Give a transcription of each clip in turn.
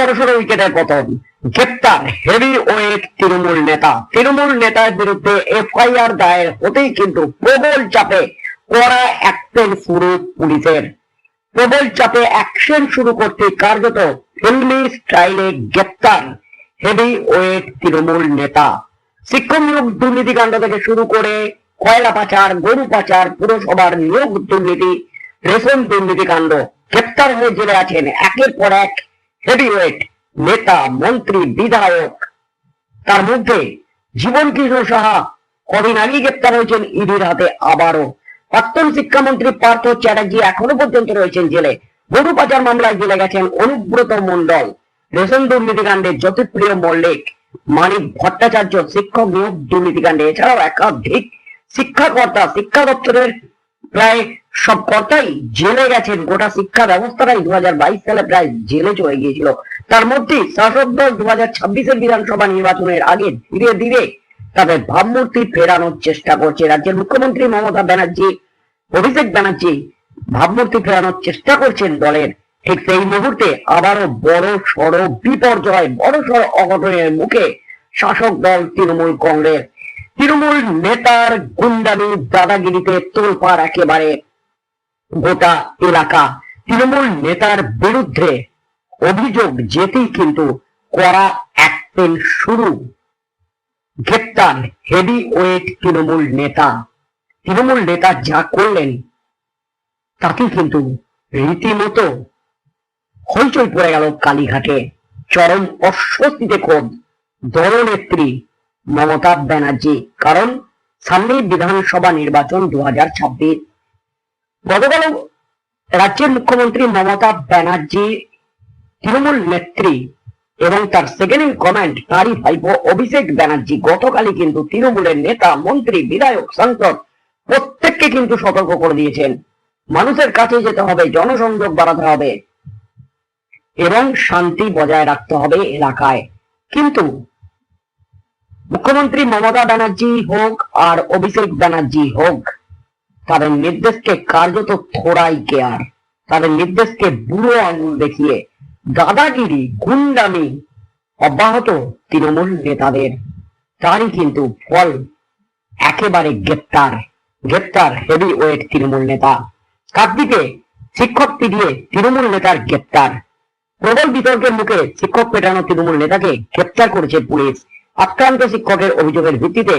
বড়সড় উইকেটের পতন গ্রেপ্তার হেভি ওয়েট তৃণমূল নেতা। তৃণমূল নেতার বিরুদ্ধে এফআইআর দায়ের হতেই কিন্তু প্রবল চাপে কড়া অ্যাকশন শুরু পুলিশের। প্রবল চাপে অ্যাকশন শুরু করতে কার্যত ফিল্মি স্টাইলে গ্রেপ্তার হেভি ওয়েট তৃণমূল নেতা। শিক্ষক নিয়োগ দুর্নীতিকাণ্ড থেকে শুরু করে কয়লা পাচার, গরু পাচার, পুরসভার নিয়োগ দুর্নীতি, রেশন দুর্নীতিকাণ্ড গ্রেপ্তার হয়ে জেলে আছেন একের পর এক হেভিওয়েট নেতা, মন্ত্রী, বিধায়ক, তার মধ্যে জীবন কৃষ্ণ সাহা কদিন আগে গ্রেপ্তার হয়েছেন ইডির হাতে আবারও। প্রাক্তন শিক্ষামন্ত্রী পার্থ চ্যাটার্জি এখনও পর্যন্ত রয়েছেন জেলে। গরু পাচার মামলায় জেলে গেছেন অনুব্রত মন্ডল রেশন দুর্নীতিকাণ্ডে জ্যোতিপ্রিয় মল্লিক, মানিক ভট্টাচার্য শিক্ষক নিয়োগ দুর্নীতিকাণ্ডে, এছাড়াও একাধিক শিক্ষাকর্তা, শিক্ষা দপ্তরের প্রায় সব কর্তাই জেলে গেছেন। গোটা শিক্ষা ব্যবস্থাটাই দু সালে প্রায় জেলে চলে গিয়েছিল। তার মধ্যে শাসক দল দু হাজার ছাব্বিশের বিধানসভা নির্বাচনের আগে ধীরে ধীরে তাদের ভাবমূর্তি ফেরানোর চেষ্টা করছে। রাজ্যের মুখ্যমন্ত্রী মমতা ব্যানার্জি, অভিষেক ব্যানার্জি ভাবমূর্তি ফেরানোর চেষ্টা করছেন দলের। ঠিক সেই মুহূর্তে আবারও বড় সড় বিপর্যয়, বড় সড় অঘটনের মুখে শাসক দল তৃণমূল কংগ্রেস তৃণমূল নেতার গুন্ডামি দাদাগিরিতে তোলপাড় একেবারে গোটা এলাকা। তৃণমূল নেতার বিরুদ্ধে অভিযোগ যেতেই কিন্তু করা অ্যাকশন শুরু। গ্রেপ্তার হেভি ওয়েট তৃণমূল নেতা। তৃণমূল নেতা যা করলেন তাকে কিন্তু রীতিমতো হইচই পড়ে গেল কালীঘাটে। চরম অস্বস্তিতে খোদ দলনেত্রী মমতা ব্যানার্জি, কারণ সামনেই বিধানসভা নির্বাচন দু হাজার ছাব্বিশ। গতকাল রাজ্যের মুখ্যমন্ত্রী মমতা ব্যানার্জি, তৃণমূল নেত্রী এবং তার সেকেন্ড ইন কমান্ড তারই ভাইপো অভিষেক ব্যানার্জি গতকালই কিন্তু তৃণমূলের নেতা, মন্ত্রী, বিধায়ক, সাংসদ প্রত্যেককে কিন্তু সতর্ক করে দিয়েছেন। মানুষের কাছে যেতে হবে, জনসংযোগ বাড়াতে হবে এবং শান্তি বজায় রাখতে হবে এলাকায়। কিন্তু মুখ্যমন্ত্রী মমতা ব্যানার্জি হোক আর অভিষেক ব্যানার্জি হোক, তাদের নির্দেশকে কার্যত থোড়াই কেয়ার। তাদের নির্দেশকে বুড়ো আঙুল দেখিয়ে দাদাগিরি, গুন্ডামি অব্যাহত তৃণমূল নেতাদের। তারই কিন্তু ফল একেবারে গ্রেপ্তার গ্রেপ্তার হেভি ওয়েট তৃণমূল নেতা। কাকদ্বীপে শিক্ষক পিটিয়ে তৃণমূল নেতার গ্রেপ্তার। প্রবল বিতর্কের মুখে শিক্ষক পেটানো তৃণমূল নেতাকে গ্রেপ্তার করেছে পুলিশ। আক্রান্ত শিক্ষকের অভিযোগের ভিত্তিতে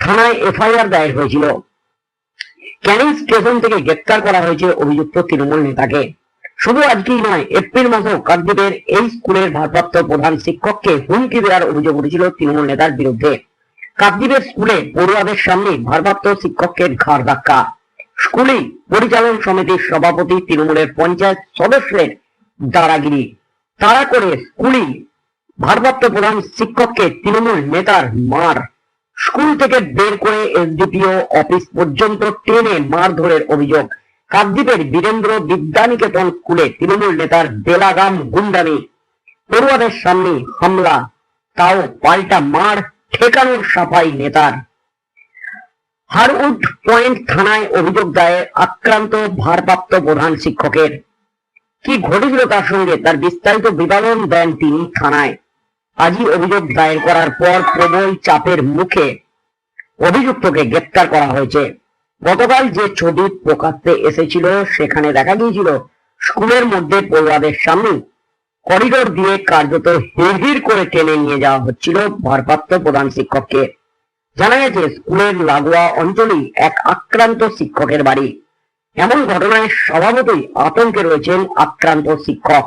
থানায় এফআইআর দায়ের হয়েছিল। ক্যানিং স্টেশন থেকে গ্রেপ্তার করা হয়েছে অভিযুক্ত তৃণমূল নেতাকে। শুধু আজকেই নয়, এপ্রিল মাসেও কাকদ্বীপের এই স্কুলের ভারপ্রাপ্ত প্রধান শিক্ষককে হুমকি দেওয়ার অভিযোগ উঠেছিল তৃণমূল নেতার বিরুদ্ধে। কাকদ্বীপের স্কুলে পড়ুয়াদের সামনে ভারপ্রাপ্ত শিক্ষকের ঘাড় ধাক্কা। স্কুলে পরিচালন সমিতির সভাপতি তৃণমূলের পঞ্চায়েত সদস্যের দাঁড়াগিরি। তারা করে স্কুলে ভারপ্রাপ্ত প্রধান শিক্ষককে তৃণমূল নেতার মার। স্কুল থেকে বের করে এসডিপিও অফিস পর্যন্ত টেনে মারধরের অভিযোগ। কাকদ্বীপের বীরেন্দ্র বিদ্যানিকেতন স্কুলে তৃণমূল নেতার বেলাগাম গুন্ডামি। পড়ুয়াদের সামনে হামলা, তাও পাল্টা মার ঠেকানোর সাফাই নেতার। হারউড পয়েন্ট থানায় অভিযোগ দায়ের আক্রান্ত ভারপ্রাপ্ত প্রধান শিক্ষকের। কি ঘটেছিল তার সঙ্গে তার বিস্তারিত বিবরণ দেন তিনি থানায়। আজই অভিযোগ দায়ের করার পর প্রবল চাপের মুখে অভিযুক্তকে গ্রেপ্তার করা হয়েছে। গতকাল যে ছবি প্রকাশ্যে এসেছিল, সেখানে দেখা গিয়েছিল, স্কুলের মধ্যে পড়ুয়াদের সামনে করিডোর দিয়ে কার্যত হিড় করে টেনে নিয়ে যাওয়া হচ্ছিল ভারপ্রাপ্ত প্রধান শিক্ষককে। জানা গেছে, স্কুলের লাগোয়া অঞ্চলেই এক আক্রান্ত শিক্ষকের বাড়ি। এমন ঘটনায় স্বভাবতই আতঙ্কে রয়েছেন আক্রান্ত শিক্ষক।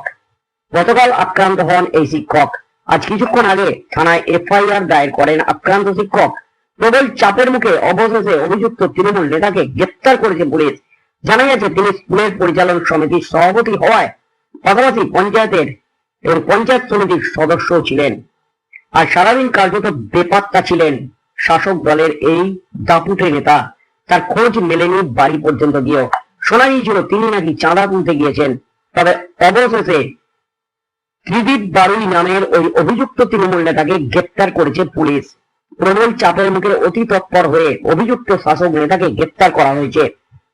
গতকাল আক্রান্ত হন এই শিক্ষক। আজ কিছুক্ষণ আগে থানায় এফআইআর দায়ের করেন আক্রান্ত শিক্ষক। প্রবল চাপের মুখে অবশেষে অভিযুক্ত তৃণমূল নেতাকে গ্রেপ্তার করেছে পুলিশ। জানা গেছে, তিনি স্কুলের পরিচালন সমিতির সভাপতি হওয়ায় পাশাপাশি পঞ্চায়েতের এবং পঞ্চায়েত সমিতির সদস্য ছিলেন। আর সারাদিন কার্যত বেপাত্তা ছিলেন শাসক দলের এই দাপুটে নেতা। তার খোঁজ মেলেনি বাড়ি পর্যন্ত গিয়েও। শোনা গিয়েছিল, তিনি নাকি চাঁদা তুলতে গিয়েছেন। তবে অবশেষে ত্রিদীপ বারুই নামের ওই অভিযুক্ত তৃণমূল নেতাকে গ্রেপ্তার করেছে পুলিশ। প্রবল চাপের মুখে অতি তৎপর হয়ে অভিযুক্ত শাসক নেতাকে গ্রেপ্তার করা হয়েছে।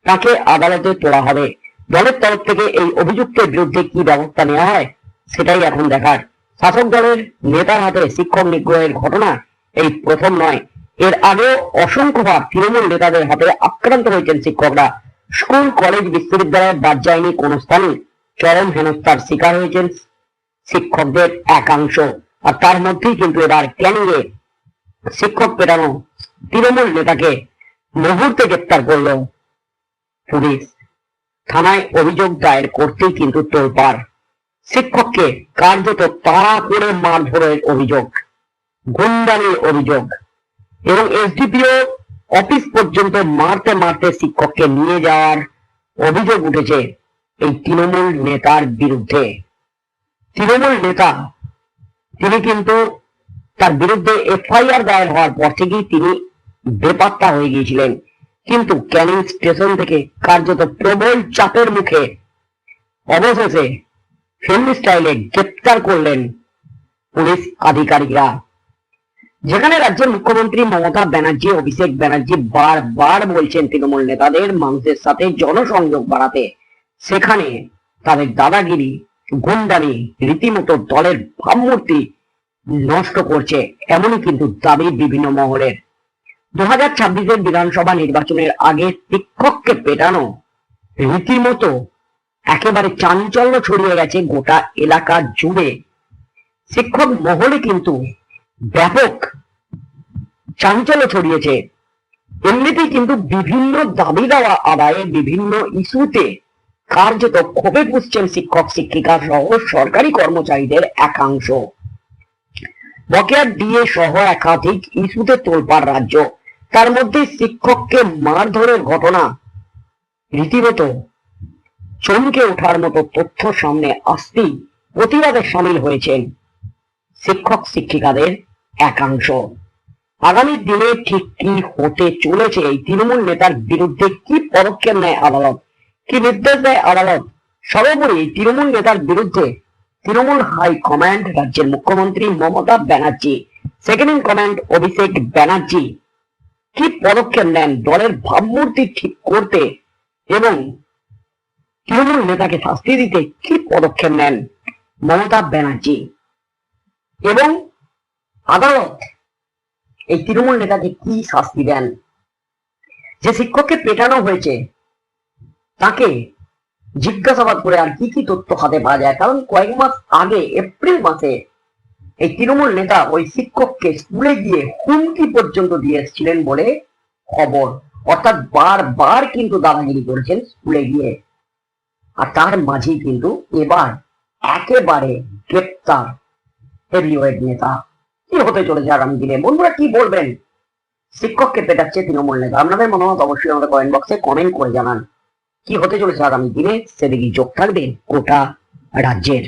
তাকে আদালতে তোলা হবে। দলের তরফ থেকে এই অভিযুক্তের বিরুদ্ধে কি ব্যবস্থা নেওয়া হয়, সেটাই এখন দেখার। শাসক দলের নেতার হাতে শিক্ষক নিগ্রহের ঘটনা এই প্রথম নয়। এর আগেও অসংখ্যবার তৃণমূল নেতাদের হাতে আক্রান্ত হয়েছেন শিক্ষকরা। স্কুল, কলেজ বিশ্ববিদ্যালয়ের বাদ যায়নি কোনো স্থানে। চরম হেনস্থার শিকার হয়েছেন শিক্ষকদের একাংশ। আর তার মধ্যেই কিন্তু এবার ক্যানিংয়ে শিক্ষক পেটানো তৃণমূল নেতাকে মুহূর্তে গ্রেপ্তার করল পুলিশ। থানায় অভিযোগ দায়ের করতেই কিন্তু তোলপাড়। শিক্ষককে কার্যত তাড়া করে মারধরের অভিযোগ গুন্ডানির অভিযোগ এবং এসডিপিও অফিস পর্যন্ত মারতে মারতে শিক্ষককে নিয়ে যাওয়ার অভিযোগ উঠেছে এই তৃণমূল নেতার বিরুদ্ধে। তৃণমূল নেতা, তিনি কিন্তু তার বিরুদ্ধে এফআইআর দায়ের হওয়ার পর থেকেই তিনি বেপাত্তা হয়ে গিয়েছিলেন। কিন্তু ক্যানিং স্টেশন থেকে কার্যত প্রবল চাপের মুখে অবশেষে ফিল্ম স্টাইলে গ্রেপ্তার করলেন পুলিশ আধিকারিকরা। যেখানে রাজ্যের মুখ্যমন্ত্রী মমতা ব্যানার্জি, অভিষেক ব্যানার্জি বারবার বলছেন তৃণমূল নেতাদের মানুষের সাথে জনসংযোগ বাড়াতে। সেখানে তাদের দাদাগিরি গুন্ডামি রীতিমতো দলের ভাবমূর্তি নষ্ট করছে, এমনই কিন্তু দাবি বিভিন্ন মহলের। দু হাজার ছাব্বিশের বিধানসভা নির্বাচনের আগে শিক্ষককে পেটানো রীতিমতো একেবারে চাঞ্চল্য ছড়িয়ে গেছে গোটা এলাকা জুড়ে। শিক্ষক মহলে কিন্তু ব্যাপক চাঞ্চল্য ছড়িয়েছে। এমনিতেই কিন্তু বিভিন্ন দাবি দেওয়া আদায়ে বিভিন্ন ইস্যুতে কার্যত ক্ষোভে পুষছেন শিক্ষক, শিক্ষিকা সহ সরকারি কর্মচারীদের একাংশ। বকেয়া ডিএ সহ একাধিক ইস্যুতে তোলপাড় রাজ্য। তার মধ্যে শিক্ষককে মারধরের ঘটনা। রীতিমতো চমকে ওঠার মতো তথ্য সামনে আসতেই প্রতিবাদে সামিল হয়েছেন শিক্ষক, শিক্ষিকাদের একাংশ। আগামী দিনে ঠিক কি হতে চলেছে এই তৃণমূল নেতার বিরুদ্ধে কি পদক্ষেপ নেয় আদালত? কি নির্দেশ দেয় আদালত? সর্বোপরি তৃণমূল নেতার বিরুদ্ধে তৃণমূল হাই কমান্ড রাজ্যের মুখ্যমন্ত্রী Mamata Banerjee second in command Abhishek Banerjee কি পদক্ষেপ নেন দলের ভাবমূর্তি ঠিক করতে এবং তৃণমূল নেতাকে শাস্তি দিতে কি পদক্ষেপ নেন মমতা ব্যানার্জি? এবং আদালত এই তৃণমূল নেতাকে কি শাস্তি দেন? যে শিক্ষককে পেটানো হয়েছে তাকে জিজ্ঞাসাবাদ করে আর কি কি তথ্য হাতে পাওয়া যায়। কারণ কয়েক মাস আগে, এপ্রিল মাসে, এই তৃণমূল নেতা ওই শিক্ষককে স্কুলে গিয়ে হুমকি পর্যন্ত দিয়ে এসেছিলেন বলে খবর। অর্থাৎ বারবার কিন্তু দাদাগিরি করেছেন স্কুলে গিয়ে। আর তার মাঝেই কিন্তু এবার একেবারে গ্রেপ্তার হেভিওয়েট নেতা। কি হতে চলেছে আগামী দিনে? বন্ধুরা, কি বলবেন? শিক্ষককে পেটাচ্ছে তৃণমূল নেতা। আপনাদের মনে মতামত অবশ্যই আমাদের কমেন্ট বক্সে কমেন্ট করে জানান। কি হতে চলেছে আগামী দিনে? সেদিকে যোগ থাকবে গোটা রাজ্যের